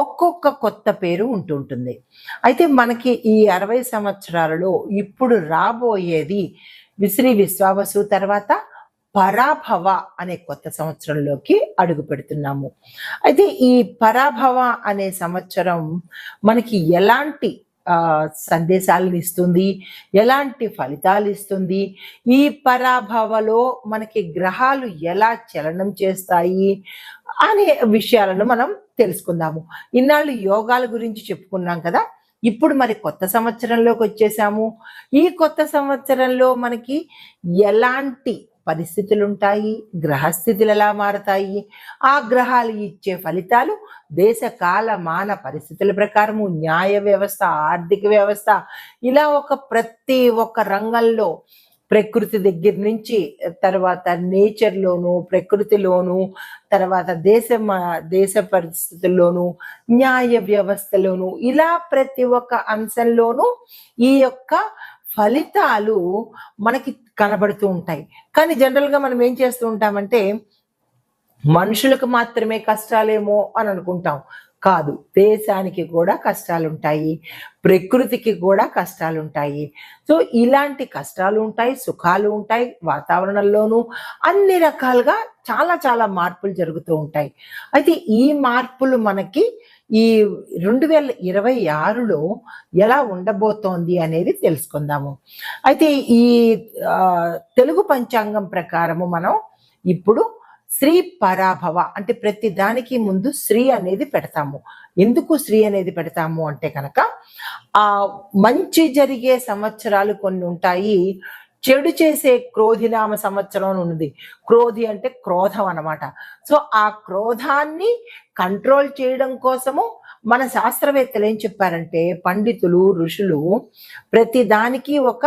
ఒక్కొక్క కొత్త పేరు ఉంటుంటుంది. అయితే మనకి ఈ అరవై సంవత్సరాలలో ఇప్పుడు రాబోయేది విశ్రీ విశ్వావసు తర్వాత పరాభవ అనే కొత్త సంవత్సరంలోకి అడుగు పెడుతున్నాము. అయితే ఈ పరాభవ అనే సంవత్సరం మనకి ఎలాంటి సందేశాలను ఇస్తుంది ఎలాంటి ఫలితాలు ఇస్తుంది ఈ పరాభవలో మనకి గ్రహాలు ఎలా చలనం చేస్తాయి అనే విషయాలను మనం తెలుసుకుందాము. ఇన్నాళ్ళు యోగాల గురించి చెప్పుకున్నాం కదా ఇప్పుడు మరి కొత్త సంవత్సరంలోకి వచ్చేసాము. ఈ కొత్త సంవత్సరంలో మనకి ఎలాంటి పరిస్థితులు ఉంటాయి గ్రహస్థితులు ఎలా మారతాయి. ఆ గ్రహాలు ఇచ్చే ఫలితాలు దేశ కాల మాన పరిస్థితుల ప్రకారము న్యాయ వ్యవస్థ ఆర్థిక వ్యవస్థ ఇలా ఒక ప్రతి ఒక్క రంగంలో ప్రకృతి దగ్గర నుంచి తర్వాత నేచర్లోను ప్రకృతిలోను తర్వాత దేశ దేశ పరిస్థితుల్లోను న్యాయ వ్యవస్థలోను ఇలా ప్రతి ఒక్క అంశంలోనూ ఈ యొక్క ఫలితాలు మనకి కనబడుతూ ఉంటాయి. కానీ జనరల్గా మనం ఏం చేస్తూ ఉంటామంటే మనుషులకు మాత్రమే కష్టాలేమో అని అనుకుంటాం. కాదు దేశానికి కూడా కష్టాలు ఉంటాయి ప్రకృతికి కూడా కష్టాలు ఉంటాయి సో ఇలాంటి కష్టాలు ఉంటాయి సుఖాలు ఉంటాయి వాతావరణంలోనూ అన్ని రకాలుగా చాలా చాలా మార్పులు జరుగుతూ ఉంటాయి. అయితే ఈ మార్పులు మనకి ఈ రెండు వేల ఇరవై ఆరులో ఎలా ఉండబోతోంది అనేది తెలుసుకుందాము. అయితే ఈ తెలుగు పంచాంగం ప్రకారము మనం ఇప్పుడు శ్రీ పరాభవ అంటే ప్రతి దానికి ముందు శ్రీ అనేది పెడతాము. ఎందుకు శ్రీ అనేది పెడతాము అంటే కనుక ఆ మంచి జరిగే సంవత్సరాలు కొన్ని ఉంటాయి. చెడు చేసే క్రోధినామ సంవత్సరం అని ఉన్నది క్రోధి అంటే క్రోధం అన్నమాట. సో ఆ క్రోధాన్ని కంట్రోల్ చేయడం కోసము మన శాస్త్రవేత్తలు ఏం చెప్పారంటే పండితులు ఋషులు ప్రతి దానికి ఒక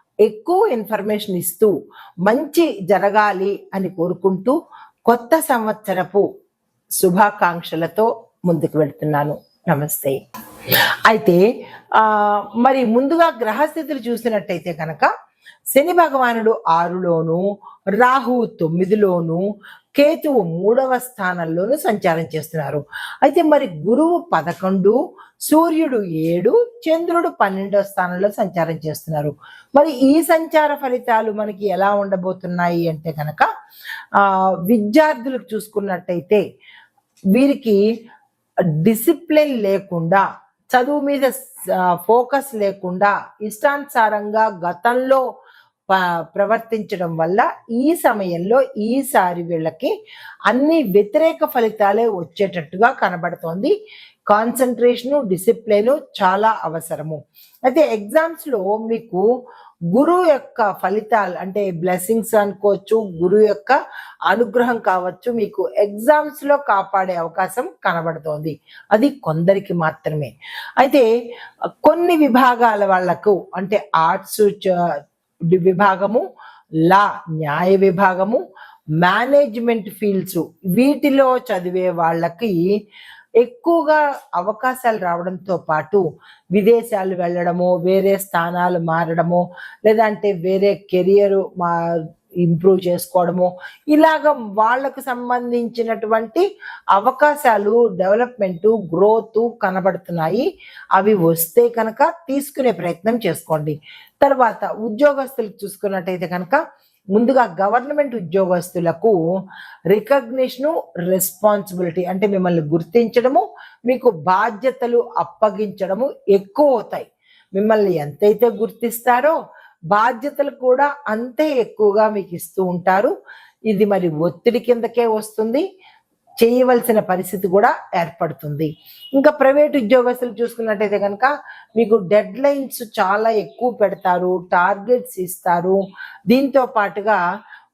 ఎక్కువ ఇన్ఫర్మేషన్ ఇస్తూ మంచి జరగాలి అని కోరుకుంటూ కొత్త సంవత్సరపు శుభాకాంక్షలతో ముందుకు వెళ్తున్నాను. నమస్తే. అయితే ఆ మరి ముందుగా గ్రహస్థితులు చూసినట్టయితే కనుక శని భగవానుడు ఆరులోను రాహు తొమ్మిదిలోను కేతువు మూడవ స్థానంలోనూ సంచారం చేస్తున్నారు. అయితే మరి గురువు పదకొండు సూర్యుడు ఏడు చంద్రుడు పన్నెండవ స్థానంలో సంచారం చేస్తున్నారు. మరి ఈ సంచార ఫలితాలు మనకి ఎలా ఉండబోతున్నాయి అంటే కనుక విద్యార్థులకు చూసుకున్నట్టయితే వీరికి డిసిప్లిన్ లేకుండా చదువు మీద ఫోకస్ లేకుండా ఇష్టానుసారంగా గతంలో ప్రవర్తించడం వల్ల ఈ సమయంలో ఈసారి వీళ్ళకి అన్ని వ్యతిరేక ఫలితాలే వచ్చేటట్టుగా కనబడుతోంది. కాన్సన్ట్రేషను డిసిప్లిన్ చాలా అవసరము. అయితే ఎగ్జామ్స్లో మీకు గురువు యొక్క ఫలితాలు అంటే బ్లెస్సింగ్స్ అనుకోవచ్చు గురువు యొక్క అనుగ్రహం కావచ్చు మీకు ఎగ్జామ్స్లో కాపాడే అవకాశం కనబడుతోంది. అది కొందరికి మాత్రమే. అయితే కొన్ని విభాగాల వాళ్ళకు అంటే ఆర్ట్స్ విభాగము లా న్యాయ విభాగము మేనేజ్మెంట్ ఫీల్డ్స్ వీటిలో చదివే వాళ్ళకి ఎక్కువగా అవకాశాలు రావడంతో పాటు విదేశాలు వెళ్ళడము వేరే స్థానాలు మారడము లేదంటే వేరే కెరియర్ మా ఇంప్రూవ్ చేసుకోవడము. ఇలాగ వాళ్ళకు సంబంధించినటువంటి అవకాశాలు డెవలప్మెంట్ గ్రోత్ కనబడుతున్నాయి. అవి వస్తే కనుక తీసుకునే ప్రయత్నం చేసుకోండి. తర్వాత ఉద్యోగస్తులకు చూసుకున్నట్టయితే కనుక ముందుగా గవర్నమెంట్ ఉద్యోగస్తులకు రికగ్నిషను రెస్పాన్సిబిలిటీ అంటే మిమ్మల్ని గుర్తించడము మీకు బాధ్యతలు అప్పగించడము ఎక్కువ అవుతాయి. మిమ్మల్ని ఎంతైతే గుర్తిస్తారో బాధ్యతలు కూడా అంతే ఎక్కువగా మీకు ఇస్తూ ఉంటారు. ఇది మరి ఒత్తిడి కిందకే వస్తుంది. చేయవలసిన పరిస్థితి కూడా ఏర్పడుతుంది. ఇంకా ప్రైవేట్ ఉద్యోగస్తులు చూసుకున్నట్టయితే కనుక మీకు డెడ్ లైన్స్ చాలా ఎక్కువ పెడతారు టార్గెట్స్ ఇస్తారు. దీంతో పాటుగా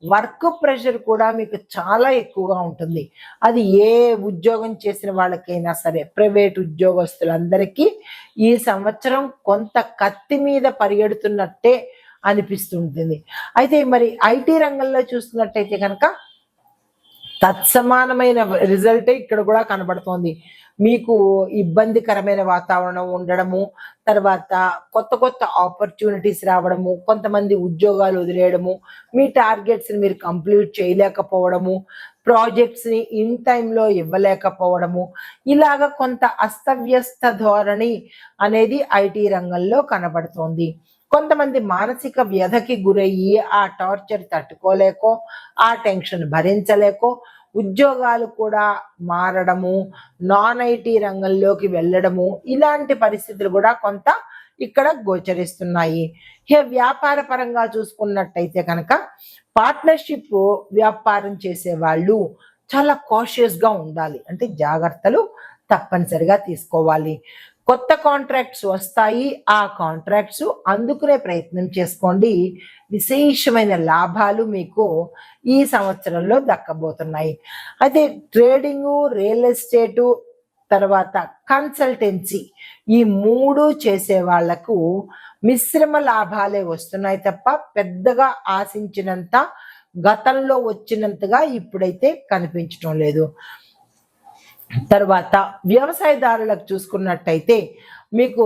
వర్క్ ప్రెషర్ కూడా మీకు చాలా ఎక్కువగా ఉంటుంది. అది ఏ ఉద్యోగం చేసిన వాళ్ళకైనా సరే ప్రైవేట్ ఉద్యోగస్తులందరికీ ఈ సంవత్సరం కొంత కత్తి మీద పరిగెడుతున్నట్టే అనిపిస్తుంటుంది. అయితే మరి ఐటీ రంగంలో చూస్తున్నట్టయితే కనుక తత్సమానమైన రిజల్టే ఇక్కడ కూడా కనబడుతోంది. మీకు ఇబ్బందికరమైన వాతావరణం ఉండడము తర్వాత కొత్త కొత్త ఆపర్చునిటీస్ రావడము కొంతమంది ఉద్యోగాలు వదిలేయడము మీ టార్గెట్స్ని మీరు కంప్లీట్ చేయలేకపోవడము ప్రాజెక్ట్స్ని ఇన్ టైంలో ఇవ్వలేకపోవడము. ఇలాగ కొంత అస్తవ్యస్త ధోరణి అనేది ఐటీ రంగంలో కనబడుతోంది. కొంతమంది మానసిక వ్యధకి గురయ్యి ఆ టార్చర్ తట్టుకోలేకో ఆ టెన్షన్ భరించలేకో ఉద్యోగాలు కూడా మారడము నాన్ ఐటీ రంగంలోకి వెళ్ళడము ఇలాంటి పరిస్థితులు కూడా కొంత ఇక్కడ గోచరిస్తున్నాయి. ఇక వ్యాపార పరంగా చూసుకున్నట్టయితే కనుక పార్ట్నర్షిప్ వ్యాపారం చేసే వాళ్ళు చాలా కాషియస్గా ఉండాలి. అంటే జాగ్రత్తలు తప్పనిసరిగా తీసుకోవాలి. కొత్త కాంట్రాక్ట్స్ వస్తాయి. ఆ కాంట్రాక్ట్స్ అందుకునే ప్రయత్నం చేసుకోండి. విశేషమైన లాభాలు మీకు ఈ సంవత్సరంలో దక్కబోతున్నాయి. అయితే ట్రేడింగు రియల్ ఎస్టేటు తర్వాత కన్సల్టెన్సీ ఈ మూడు చేసే వాళ్ళకు మిశ్రమ లాభాలే వస్తున్నాయి తప్ప పెద్దగా ఆశించినంత గతంలో వచ్చినంతగా ఇప్పుడైతే కనిపించడం లేదు. తర్వాత వ్యవసాయదారులకు చూసుకున్నట్టయితే మీకు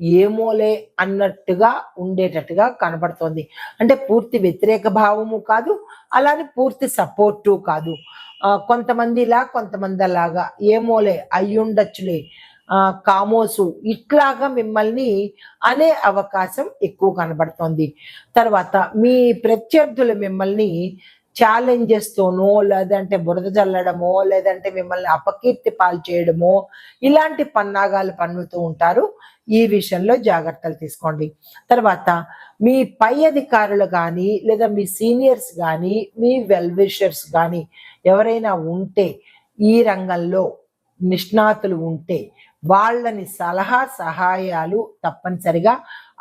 ఏమోలే అన్నట్టుగా ఉండేటట్టుగా కనబడుతోంది అంటే పూర్తి వ్యతిరేక భావము కాదు అలానే పూర్తి సపోర్టు కాదు. కొంతమందిలా కొంతమంది అలాగా ఏమోలే అయ్యుండొచ్చులే. కామోసు ఇట్లాగా మిమ్మల్ని అనే అవకాశం ఎక్కువ కనబడుతోంది తర్వాత మీ ప్రత్యర్థులు మిమ్మల్ని ఛాలెంజెస్తోనో లేదంటే బురద చల్లడమో లేదంటే మిమ్మల్ని అపకీర్తి పాలు చేయడమో ఇలాంటి పన్నాగాలు పన్నుతూ ఉంటారు. ఈ విషయంలో జాగ్రత్తలు తీసుకోండి. తర్వాత మీ పై అధికారులు కానీ లేదా మీ సీనియర్స్ కానీ మీ వెల్విషర్స్ కానీ ఎవరైనా ఉంటే ఈ రంగంలో నిష్ణాతులు ఉంటే వాళ్ళని సలహా సహాయాలు తప్పనిసరిగా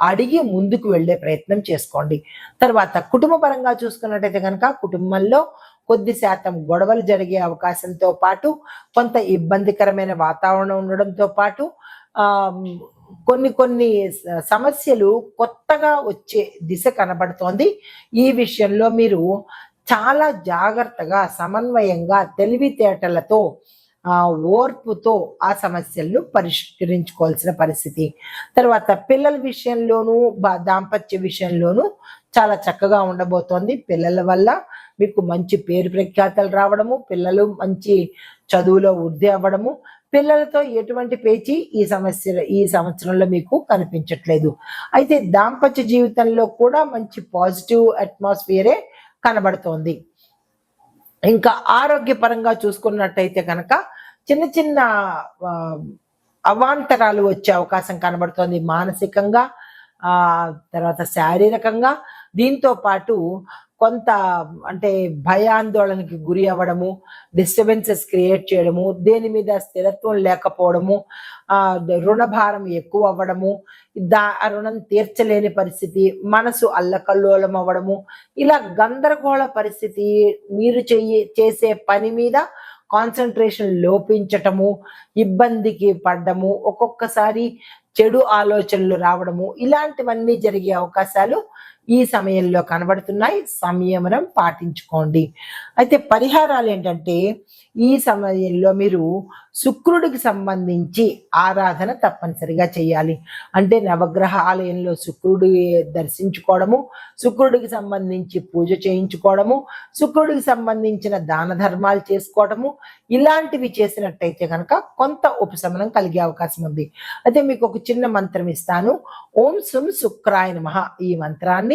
అడిగి ముందుకు వెళ్ళే ప్రయత్నం చేసుకోండి. తర్వాత కుటుంబ పరంగా చూసుకున్నట్టయితే కనుక కుటుంబంలో కొద్ది శాతం గొడవలు జరిగే అవకాశంతో పాటు కొంత ఇబ్బందికరమైన వాతావరణం ఉండడంతో పాటు కొన్ని కొన్ని సమస్యలు కొత్తగా వచ్చే దిశ కనబడుతోంది. ఈ విషయంలో మీరు చాలా జాగ్రత్తగా సమన్వయంగా తెలివితేటలతో ఓర్పుతో ఆ సమస్యలను పరిష్కరించుకోవాల్సిన పరిస్థితి. తర్వాత పిల్లల విషయంలోనూ బా- దాంపత్య విషయంలోనూ చాలా చక్కగా ఉండబోతోంది. పిల్లల వల్ల మీకు మంచి పేరు ప్రఖ్యాతలు రావడము పిల్లలు మంచి చదువులో వృద్ధి అవ్వడము పిల్లలతో ఎటువంటి పేచి ఈ సమస్య ఈ సంవత్సరంలో మీకు కనిపించట్లేదు. అయితే దాంపత్య జీవితంలో కూడా మంచి పాజిటివ్ అట్మాస్ఫియరే కనబడుతోంది. ఇంకా ఆరోగ్యపరంగా చూసుకున్నట్టయితే కనుక చిన్న చిన్న అవాంతరాలు వచ్చే అవకాశం కనబడుతోంది మానసికంగా ఆ తర్వాత శారీరకంగా. దీంతో పాటు కొంత అంటే భయాందోళనకి గురి అవ్వడము డిస్టర్బెన్సెస్ క్రియేట్ చేయడము దేని మీద స్థిరత్వం లేకపోవడము ఆ రుణభారం ఎక్కువ అవ్వడము దా రుణం తీర్చలేని పరిస్థితి మనసు అల్లకల్లోలం అవ్వడము ఇలా గందరగోళ పరిస్థితి మీరు చెయ్యి చేసే పని మీద కాన్సన్ట్రేషన్ లోపించటము ఇబ్బందికి పడ్డము ఒక్కొక్కసారి చెడు ఆలోచనలు రావడము ఇలాంటివన్నీ జరిగే అవకాశాలు ఈ సమయంలో కనబడుతున్నాయి. సంయమనం పాటించుకోండి. అయితే పరిహారాలు ఏంటంటే ఈ సమయంలో మీరు శుక్రుడికి సంబంధించి ఆరాధన తప్పనిసరిగా చేయాలి. అంటే నవగ్రహ ఆలయంలో శుక్రుడి దర్శించుకోవడము శుక్రుడికి సంబంధించి పూజ చేయించుకోవడము శుక్రుడికి సంబంధించిన దాన ధర్మాలు చేసుకోవడము ఇలాంటివి చేసినట్టయితే కనుక కొంత ఉపశమనం కలిగే అవకాశం ఉంది. అయితే మీకు ఒక చిన్న మంత్రం ఇస్తాను. ఓం సుం శుక్రాయ నమ ఈ మంత్రాన్ని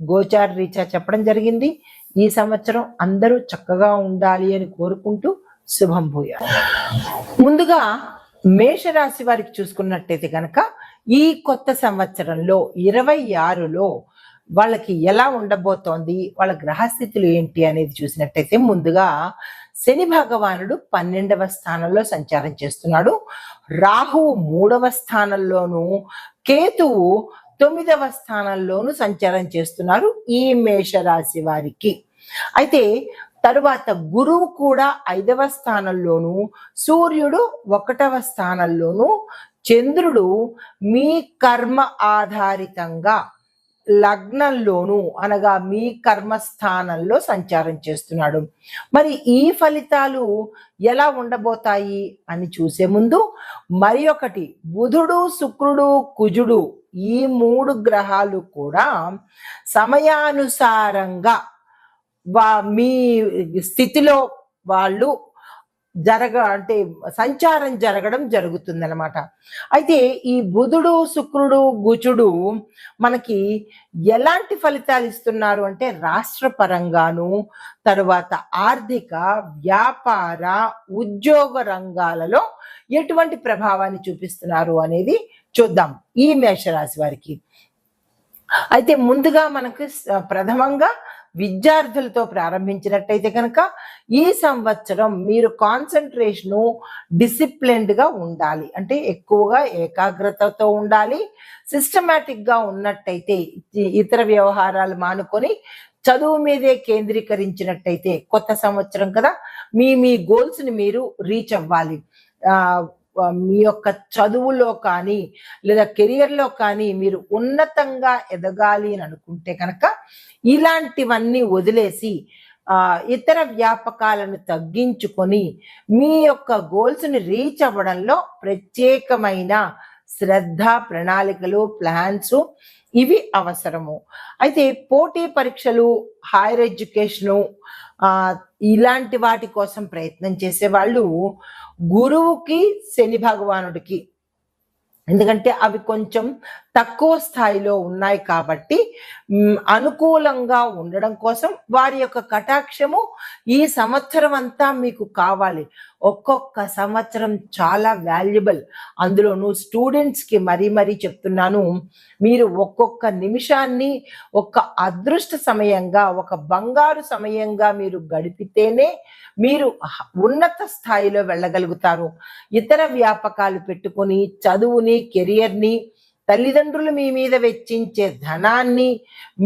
గోచార రీత్యా చెప్పడం జరిగింది. ఈ సంవత్సరం అందరూ చక్కగా ఉండాలి అని కోరుకుంటూ శుభం భూయ ముందుగా మేషరాశి వారికి చూసుకున్నట్టయితే కనుక ఈ కొత్త సంవత్సరంలో ఇరవై ఆరులో వాళ్ళకి ఎలా ఉండబోతోంది? వాళ్ళ గ్రహస్థితులు ఏంటి అనేది చూసినట్టయితే ముందుగా శని భగవానుడు పన్నెండవ స్థానంలో సంచారం చేస్తున్నాడు. రాహువు మూడవ స్థానంలోను కేతువు తొమ్మిదవ స్థానంలోను సంచారం చేస్తున్నారు ఈ మేషరాశి వారికి. అయితే తరువాత గురువు కూడా ఐదవ స్థానంలోను సూర్యుడు ఒకటవ స్థానంలోను చంద్రుడు మీ కర్మ ఆధారితంగా లగ్నంలోను అనగా మీ కర్మస్థానంలో సంచారం చేస్తున్నాడు. మరి ఈ ఫలితాలు ఎలా ఉండబోతాయి అని చూసే ముందు మరి ఒకటి బుధుడు శుక్రుడు కుజుడు ఈ మూడు గ్రహాలు కూడా సమయానుసారంగా వా మీ స్థితిలో వాళ్ళు జరగ అంటే సంచారం జరగడం జరుగుతుందనమాట అయితే ఈ బుధుడు శుక్రుడు గుచుడు మనకి ఎలాంటి ఫలితాలు ఇస్తున్నారు అంటే రాష్ట్ర పరంగాను తరువాత ఆర్థిక వ్యాపార ఉద్యోగ రంగాలలో ఎటువంటి ప్రభావాన్ని చూపిస్తున్నారు అనేది చూద్దాం ఈ మేషరాశి వారికి. అయితే ముందుగా మనకు ప్రథమంగా విద్యార్థులతో ప్రారంభించినట్టయితే కనుక ఈ సంవత్సరం మీరు కాన్సన్ట్రేషను డిసిప్లిన్డ్గా ఉండాలి. అంటే ఎక్కువగా ఏకాగ్రతతో ఉండాలి. సిస్టమేటిక్గా ఉన్నట్టయితే ఇతర వ్యవహారాలు మానుకొని చదువు మీదే కేంద్రీకరించినట్టయితే కొత్త సంవత్సరం కదా మీ మీ గోల్స్ని మీరు రీచ్ అవ్వాలి. మీ యొక్క చదువులో కానీ లేదా కెరియర్లో కానీ మీరు ఉన్నతంగా ఎదగాలి అని అనుకుంటే కనుక ఇలాంటివన్నీ వదిలేసి ఇతర వ్యాపకాలను తగ్గించుకొని మీ యొక్క గోల్స్ని రీచ్ అవ్వడంలో ప్రత్యేకమైన శ్రద్ధ ప్రణాళికలు ప్లాన్స్ ఇవి అవసరము. అయితే పోటీ పరీక్షలు హైయర్ ఎడ్యుకేషను ఇలాంటి వాటి కోసం ప్రయత్నం చేసే వాళ్ళు గురువుకి శని భగవానుడికి. ఎందుకంటే అవి కొంచెం తక్కువ స్థాయిలో ఉన్నాయి కాబట్టి అనుకూలంగా ఉండడం కోసం వారి యొక్క కటాక్షము ఈ సంవత్సరం అంతా మీకు కావాలి. ఒక్కొక్క సంవత్సరం చాలా వాల్యుబుల్ అందులోనూ స్టూడెంట్స్కి మరీ మరీ చెప్తున్నాను మీరు ఒక్కొక్క నిమిషాన్ని ఒక అదృష్ట సమయంగా ఒక బంగారు సమయంగా మీరు గడిపితేనే మీరు ఉన్నత స్థాయిలో వెళ్ళగలుగుతారు. ఇతర వ్యాపకాలు పెట్టుకొని చదువుని కెరియర్ని తల్లిదండ్రులు మీ మీద వెచ్చించే ధనాన్ని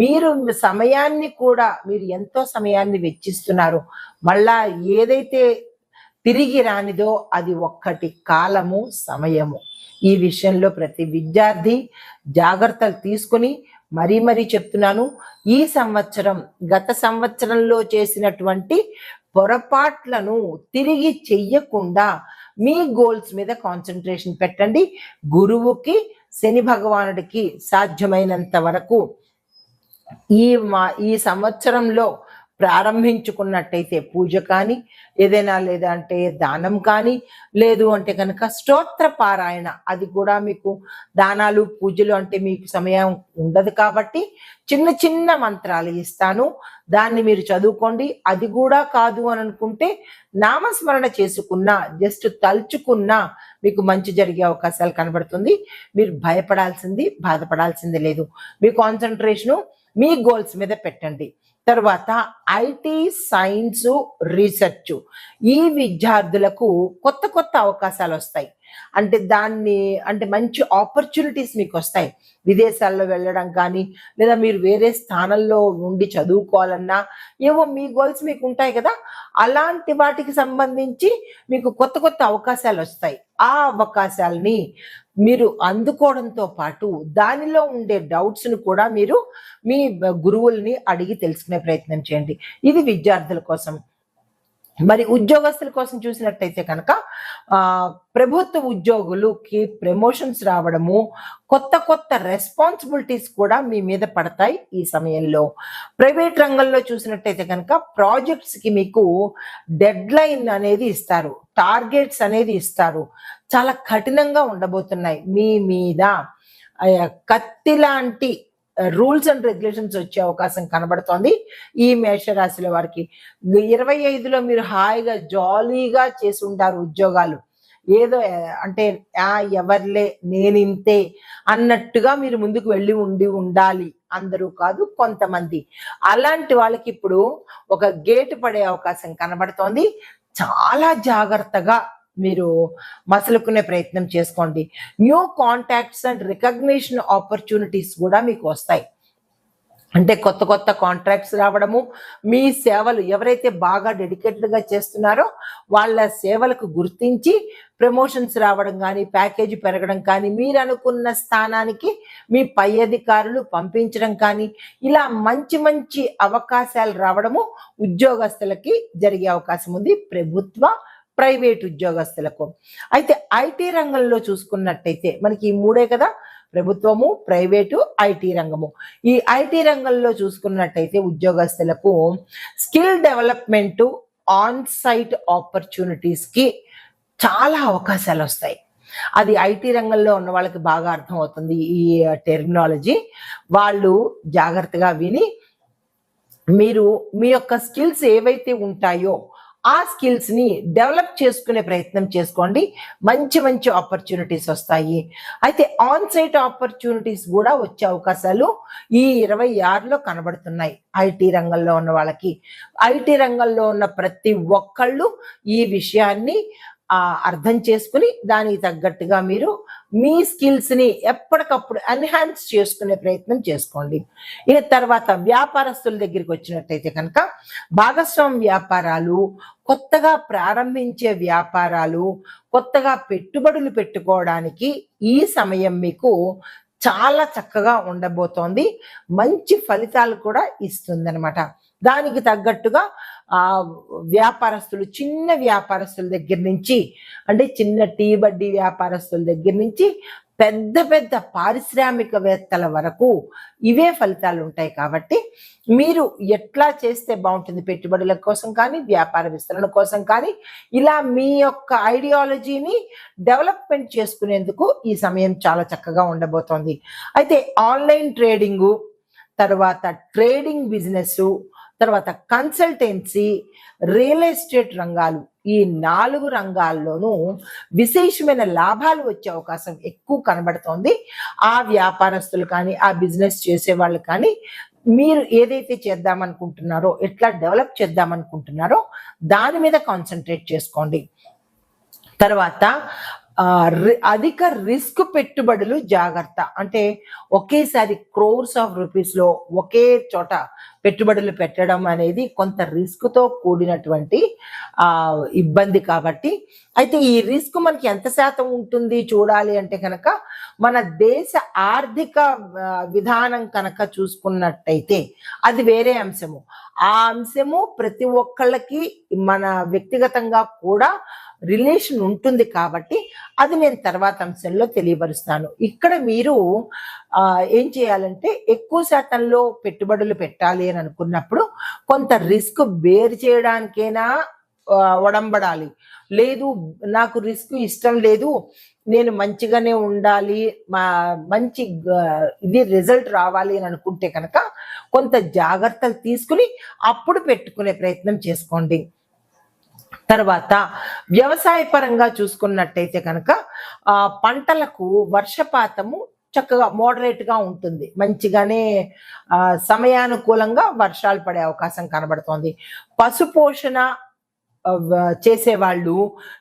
మీరు సమయాన్ని కూడా మీరు ఎంతో సమయాన్ని వెచ్చిస్తున్నారు. మళ్ళా ఏదైతే తిరిగి రానిదో అది ఒక్కటి కాలము సమయము. ఈ విషయంలో ప్రతి విద్యార్థి జాగ్రత్తలు తీసుకొని మరీ మరీ చెప్తున్నాను. ఈ సంవత్సరం గత సంవత్సరంలో చేసినటువంటి పొరపాట్లను తిరిగి చెయ్యకుండా మీ గోల్స్ మీద కాన్సన్ట్రేషన్ పెట్టండి. గురువుకి శని భగవానుడికి సాధ్యమైనంత వరకు ఈ మా ఈ సంవత్సరంలో ప్రారంభించుకున్నట్టయితే పూజ కానీ ఏదైనా లేదంటే దానం కానీ లేదు అంటే కనుక స్తోత్ర పారాయణ. అది కూడా మీకు దానాలు పూజలు అంటే మీకు సమయం ఉండదు కాబట్టి చిన్న చిన్న మంత్రాలు ఇస్తాను. దాన్ని మీరు చదువుకోండి. అది కూడా కాదు అని అనుకుంటే నామస్మరణ చేసుకున్నా జస్ట్ తలుచుకున్నా మీకు మంచి జరిగే అవకాశాలు కనబడుతుంది. మీరు భయపడాల్సింది బాధపడాల్సింది లేదు. మీ కాన్సన్ట్రేషను మీ గోల్స్ మీద పెట్టండి. తర్వాత ఐటీ సైన్స్ రీసెర్చ్. ఈ విద్యార్థులకు కొత్త కొత్త అవకాశాలు వస్తాయి. అంటే దాన్ని అంటే మంచి ఆపర్చునిటీస్ మీకు వస్తాయి. విదేశాల్లో వెళ్ళడం కానీ లేదా మీరు వేరే స్థానంలో ఉండి చదువుకోవాలన్నా ఏవో మీ గోల్స్ మీకు ఉంటాయి కదా అలాంటి వాటికి సంబంధించి మీకు కొత్త కొత్త అవకాశాలు వస్తాయి. ఆ అవకాశాలని మీరు అందుకోవడంతో పాటు దానిలో ఉండే డౌట్స్ను కూడా మీరు మీ గురువుల్ని అడిగి తెలుసుకునే ప్రయత్నం చేయండి. ఇది విద్యార్థుల కోసం. మరి ఉద్యోగస్తుల కోసం చూసినట్టయితే కనుక ప్రభుత్వ ఉద్యోగులకి ప్రమోషన్స్ రావడము కొత్త కొత్త రెస్పాన్సిబిలిటీస్ కూడా మీ మీద పడతాయి ఈ సమయంలో. ప్రైవేట్ రంగంలో చూసినట్టయితే కనుక ప్రాజెక్ట్స్కి మీకు డెడ్ లైన్ అనేది ఇస్తారు టార్గెట్స్ అనేది ఇస్తారు. చాలా కఠినంగా ఉండబోతున్నాయి మీ మీద. కత్తి లాంటి రూల్స్ అండ్ రెగ్యులేషన్స్ వచ్చే అవకాశం కనబడుతోంది. ఈ మేషరాశిల వారికి ఇరవై ఐదులో మీరు హాయిగా జాలీగా చేసి ఉంటారు ఉద్యోగాలు. ఏదో అంటే ఆ ఎవర్లే నేనింతే అన్నట్టుగా మీరు ముందుకు వెళ్ళి ఉండి ఉండాలి. అందరూ కాదు కొంతమంది. అలాంటి వాళ్ళకి ఇప్పుడు ఒక గేటు పడే అవకాశం కనబడుతోంది. చాలా జాగ్రత్తగా మీరు మసలుకునే ప్రయత్నం చేసుకోండి. New contacts and recognition opportunities కూడా మీకు వస్తాయి. అంటే కొత్త కొత్త కాంట్రాక్ట్స్ రావడము మీ సేవలు ఎవరైతే బాగా డెడికేటెడ్గా చేస్తున్నారో వాళ్ళ సేవలకు గుర్తించి ప్రమోషన్స్ రావడం కానీ ప్యాకేజీ పెరగడం కానీ మీరు అనుకున్న స్థానానికి మీ పై అధికారులు పంపించడం కానీ ఇలా మంచి మంచి అవకాశాలు రావడము ఉద్యోగస్తులకి జరిగే అవకాశం ఉంది. ప్రభుత్వ ప్రైవేట్ ఉద్యోగస్తులకు. అయితే ఐటీ రంగంలో చూసుకున్నట్టయితే మనకి ఈ మూడే కదా? ప్రభుత్వము ప్రైవేటు ఐటీ రంగము. ఈ ఐటీ రంగంలో చూసుకున్నట్టయితే ఉద్యోగస్తులకు స్కిల్ డెవలప్మెంట్ ఆన్ సైట్ ఆపర్చునిటీస్కి చాలా అవకాశాలు వస్తాయి అది ఐటీ రంగంలో ఉన్న వాళ్ళకి బాగా అర్థమవుతుంది ఈ టెర్మినాలజీ. వాళ్ళు జాగ్రత్తగా విని మీరు మీ యొక్క స్కిల్స్ ఏవైతే ఉంటాయో ఆ స్కిల్స్ని డెవలప్ చేసుకునే ప్రయత్నం చేసుకోండి. మంచి మంచి ఆపర్చునిటీస్ వస్తాయి. అయితే ఆన్ సైట్ ఆపర్చునిటీస్ కూడా వచ్చే అవకాశాలు ఈ ఇరవై ఆరులో కనబడుతున్నాయి ఐటీ రంగంలో ఉన్న వాళ్ళకి. ఐటీ రంగంలో ఉన్న ప్రతి ఒక్కళ్ళు ఈ విషయాన్ని అర్థం చేసుకుని దానికి తగ్గట్టుగా మీరు మీ స్కిల్స్ని ఎప్పటికప్పుడు ఎన్హాన్స్ చేసుకునే ప్రయత్నం చేసుకోండి. ఇక తర్వాత వ్యాపారస్తుల దగ్గరికి వచ్చినట్టయితే కనుక భాగస్వామి వ్యాపారాలు కొత్తగా ప్రారంభించే వ్యాపారాలు కొత్తగా పెట్టుబడులు పెట్టుకోవడానికి ఈ సమయం మీకు చాలా చక్కగా ఉండబోతోంది. మంచి ఫలితాలు కూడా ఇస్తుందన్నమాట. దానికి తగ్గట్టుగా ఆ వ్యాపారస్తులు చిన్న వ్యాపారస్తుల దగ్గర నుంచి అంటే చిన్న టీ బడ్డీ వ్యాపారస్తుల దగ్గర నుంచి పెద్ద పెద్ద పారిశ్రామికవేత్తల వరకు ఇవే ఫలితాలు ఉంటాయి కాబట్టి మీరు ఎట్లా చేస్తే బాగుంటుంది పెట్టుబడుల కోసం కానీ వ్యాపార విస్తరణ కోసం కానీ ఇలా మీ యొక్క ఐడియాలజీని డెవలప్మెంట్ చేసుకునేందుకు ఈ సమయం చాలా చక్కగా ఉండబోతోంది. అయితే ఆన్లైన్ ట్రేడింగు తర్వాత ట్రేడింగ్ బిజినెస్ తర్వాత కన్సల్టెన్సీ రియల్ ఎస్టేట్ రంగాలు ఈ నాలుగు రంగాల్లోనూ విశేషమైన లాభాలు వచ్చే అవకాశం ఎక్కువ కనబడుతోంది. ఆ వ్యాపారస్తులు కానీ ఆ బిజినెస్ చేసే వాళ్ళు కానీ మీరు ఏదైతే చేద్దామనుకుంటున్నారో ఎట్లా డెవలప్ చేద్దామనుకుంటున్నారో దాని మీద కాన్సన్ట్రేట్ చేసుకోండి. తర్వాత అధిక రిస్క్ పెట్టుబడులు జాగ్రత్త. అంటే ఒకేసారి క్రోర్స్ ఆఫ్ రూపీస్లో ఒకే చోట పెట్టుబడులు పెట్టడం అనేది కొంత రిస్క్తో కూడినటువంటి ఇబ్బంది కాబట్టి. అయితే ఈ రిస్క్ మనకి ఎంత శాతం ఉంటుంది చూడాలి అంటే కనుక మన దేశ ఆర్థిక విధానం కనుక చూసుకున్నట్టయితే అది వేరే అంశము. ఆ అంశము ప్రతి ఒక్కళ్ళకి మన వ్యక్తిగతంగా కూడా రిలేషన్ ఉంటుంది కాబట్టి అది నేను తర్వాత అంశంలో తెలియపరుస్తాను. ఇక్కడ మీరు ఏం చేయాలంటే ఎక్కువ శాతంలో పెట్టుబడులు పెట్టాలి అని అనుకున్నప్పుడు కొంత రిస్క్ బేర్ చేయడానికైనా ఒడంబడాలి. లేదు నాకు రిస్క్ ఇష్టం లేదు నేను మంచిగానే ఉండాలి మా మంచి ఇది రిజల్ట్ రావాలి అని అనుకుంటే కనుక కొంత జాగ్రత్తలు తీసుకుని అప్పుడు పెట్టుకునే ప్రయత్నం చేసుకోండి. తర్వాత వ్యవసాయ పరంగా చూసుకున్నట్టయితే కనుక ఆ పంటలకు వర్షపాతము చక్కగా మోడరేట్గా ఉంటుంది. మంచిగానే ఆ, సమయానుకూలంగా వర్షాలు పడే అవకాశం కనబడుతోంది. పశుపోషణ ఆ, చేసేవాళ్ళు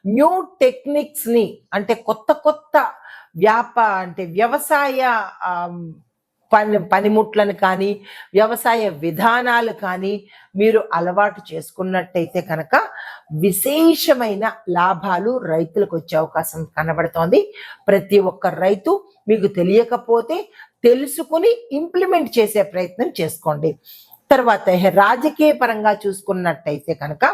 న్యూ టెక్నిక్స్ని అంటే కొత్త కొత్త వ్యాప అంటే వ్యవసాయ పని పనిముట్లను కానీ వ్యవసాయ విధానాలు కానీ మీరు అలవాటు చేసుకున్నట్టయితే కనుక విశేషమైన లాభాలు రైతులకు వచ్చే అవకాశం కనబడుతోంది. ప్రతి ఒక్క రైతు మీకు తెలియకపోతే తెలుసుకుని ఇంప్లిమెంట్ చేసే ప్రయత్నం చేసుకోండి. తర్వాత రాజకీయ పరంగా చూసుకున్నట్టయితే కనుక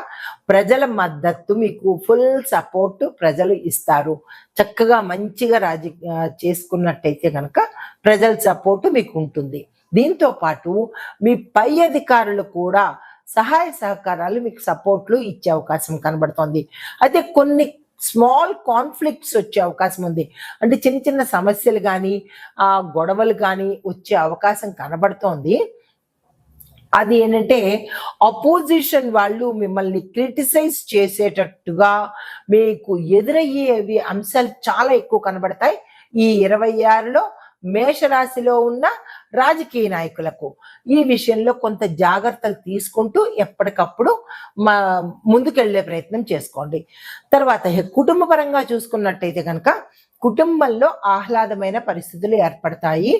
ప్రజల మద్దతు మీకు ఫుల్ సపోర్ట్ ప్రజలు ఇస్తారు. చక్కగా మంచిగా రాజ చేసుకున్నట్టయితే కనుక ప్రజల సపోర్ట్ మీకు ఉంటుంది. దీంతో పాటు మీ పై అధికారులు కూడా సహాయ సహకారాలు మీకు సపోర్ట్లు ఇచ్చే అవకాశం కనబడుతోంది. అయితే కొన్ని స్మాల్ కాన్ఫ్లిక్ట్స్ వచ్చే అవకాశం ఉంది. అంటే చిన్న చిన్న సమస్యలు కానీ ఆ గొడవలు కానీ వచ్చే అవకాశం కనబడుతోంది. అది ఏంటంటే అపోజిషన్ వాళ్ళు మిమ్మల్ని క్రిటిసైజ్ చేసేటట్టుగా మీకు ఎదురయ్యేవి అంశాలు చాలా ఎక్కువ కనబడతాయి. ఈ ఇరవై ఆరులో మేషరాశిలో ఉన్న రాజకీయ నాయకులకు ఈ విషయంలో కొంత జాగ్రత్తలు తీసుకుంటూ ఎప్పటికప్పుడు మా ముందుకెళ్ళే ప్రయత్నం చేసుకోండి. తర్వాత కుటుంబపరంగా కుటుంబ పరంగా చూసుకున్నట్టయితే కనుక కుటుంబంలో ఆహ్లాదమైన పరిస్థితులు ఏర్పడతాయి.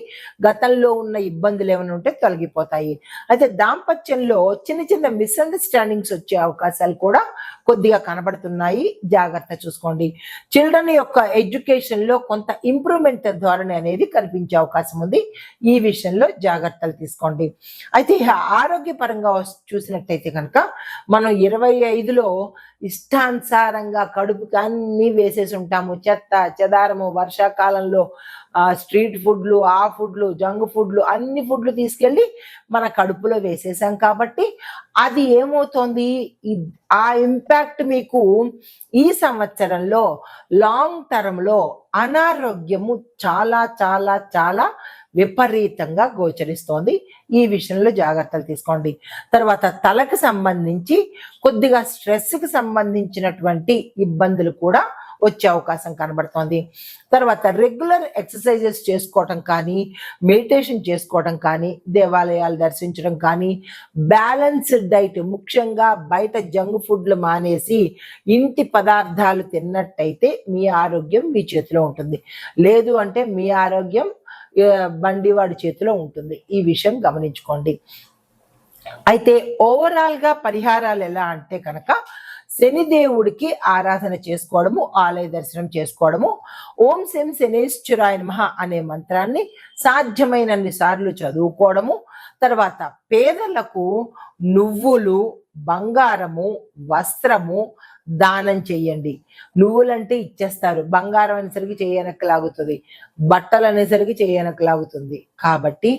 గతంలో ఉన్న ఇబ్బందులు ఏమైనా ఉంటే తొలగిపోతాయి. అయితే దాంపత్యంలో చిన్న చిన్న మిస్అండర్స్టాండింగ్స్ వచ్చే అవకాశాలు కూడా కొద్దిగా కనబడుతున్నాయి. జాగ్రత్త చూసుకోండి. చిల్డ్రన్ యొక్క ఎడ్యుకేషన్లో కొంత ఇంప్రూవ్మెంట్ ధోరణి అనేది కనిపించే అవకాశం ఉంది. ఈ విషయంలో జాగ్రత్తలు తీసుకోండి. అయితే ఆరోగ్యపరంగా చూసినట్టయితే కనుక మనం ఇరవై ఐదులో ఇష్టానుసారంగా కడుపుకి అన్ని వేసేసి ఉంటాము. చెత్త చెదారం ఆహారము వర్షాకాలంలో ఆ, స్ట్రీట్ ఫుడ్లు ఆ ఫుడ్లు జంక్ ఫుడ్లు అన్ని ఫుడ్లు తీసుకెళ్ళి మన కడుపులో వేసేసాం కాబట్టి అది ఏమవుతోంది? ఆ ఇంపాక్ట్ మీకు ఈ సంవత్సరంలో లాంగ్ టర్మ్లో అనారోగ్యము చాలా చాలా చాలా విపరీతంగా గోచరిస్తోంది. ఈ విషయంలో జాగ్రత్తలు తీసుకోండి. తర్వాత తలకు సంబంధించి కొద్దిగా స్ట్రెస్కి సంబంధించినటువంటి ఇబ్బందులు కూడా వచ్చే అవకాశం కనబడుతోంది. తర్వాత రెగ్యులర్ ఎక్సర్సైజెస్ చేసుకోవటం కానీ మెడిటేషన్ చేసుకోవటం కానీ దేవాలయాలు దర్శించడం కానీ బ్యాలెన్స్డ్ డైట్ ముఖ్యంగా బయట జంక్ ఫుడ్లు మానేసి ఇంటి పదార్థాలు తిన్నట్టయితే మీ ఆరోగ్యం మీ చేతిలో ఉంటుంది. లేదు అంటే మీ ఆరోగ్యం బండివాడి చేతిలో ఉంటుంది. ఈ విషయం గమనించుకోండి. అయితే ఓవరాల్గా పరిహారాలు ఎలా అంటే కనుక శనిదేవుడికి ఆరాధన చేసుకోవడము ఆలయ దర్శనం చేసుకోవడము. ఓం శం శనేశ్వరాయ నమః అనే మంత్రాన్ని సాధ్యమైనన్ని సార్లు చదువుకోవడము. తర్వాత పేదలకు నువ్వులు బంగారము వస్త్రము దానం చెయ్యండి నువ్వులంటే ఇచ్చేస్తారు. బంగారం అనేసరికి చేయనక్కు లాగుతుంది. బట్టలు అనేసరికి చేయనక్కు లాగుతుంది. కాబట్టి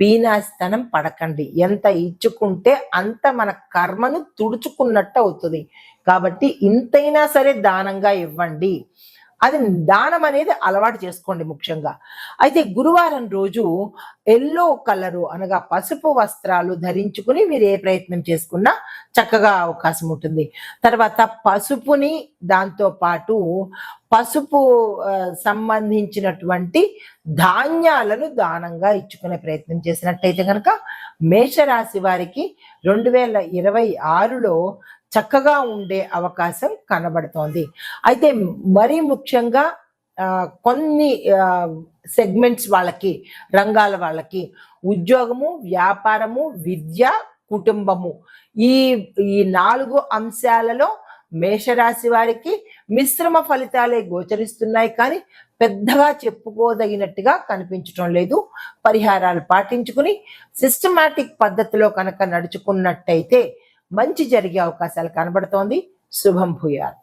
పీనాస్తనం పడకండి. ఎంత ఇచ్చుకుంటే అంత మన కర్మను తుడుచుకున్నట్టు అవుతుంది. కాబట్టి ఇంతైనా సరే దానంగా ఇవ్వండి. అది దానం అనేది అలవాటు చేసుకోండి ముఖ్యంగా. అయితే గురువారం రోజు ఎల్లో కలరు అనగా పసుపు వస్త్రాలు ధరించుకుని మీరు ఏ ప్రయత్నం చేసుకున్నా చక్కగా అవకాశం ఉంటుంది. తర్వాత పసుపుని దాంతో పాటు పసుపు సంబంధించినటువంటి ధాన్యాలను దానంగా ఇచ్చుకునే ప్రయత్నం చేసినట్టయితే కనుక మేషరాశి వారికి రెండు వేల ఇరవై ఆరులో చక్కగా ఉండే అవకాశం కనబడుతోంది. అయితే మరీ ముఖ్యంగా కొన్ని సెగ్మెంట్స్ వాళ్ళకి రంగాల వాళ్ళకి ఉద్యోగము వ్యాపారము విద్య కుటుంబము ఈ ఈ నాలుగు అంశాలలో మేషరాశి వారికి మిశ్రమ ఫలితాలే గోచరిస్తున్నాయి కానీ పెద్దగా చెప్పుకోదగినట్టుగా కనిపించడం లేదు. పరిహారాలు పాటించుకుని సిస్టమాటిక్ పద్ధతిలో కనుక నడుచుకున్నట్టయితే మంచి జరిగే అవకాశాలు కనబడుతోంది. శుభం భూయాలు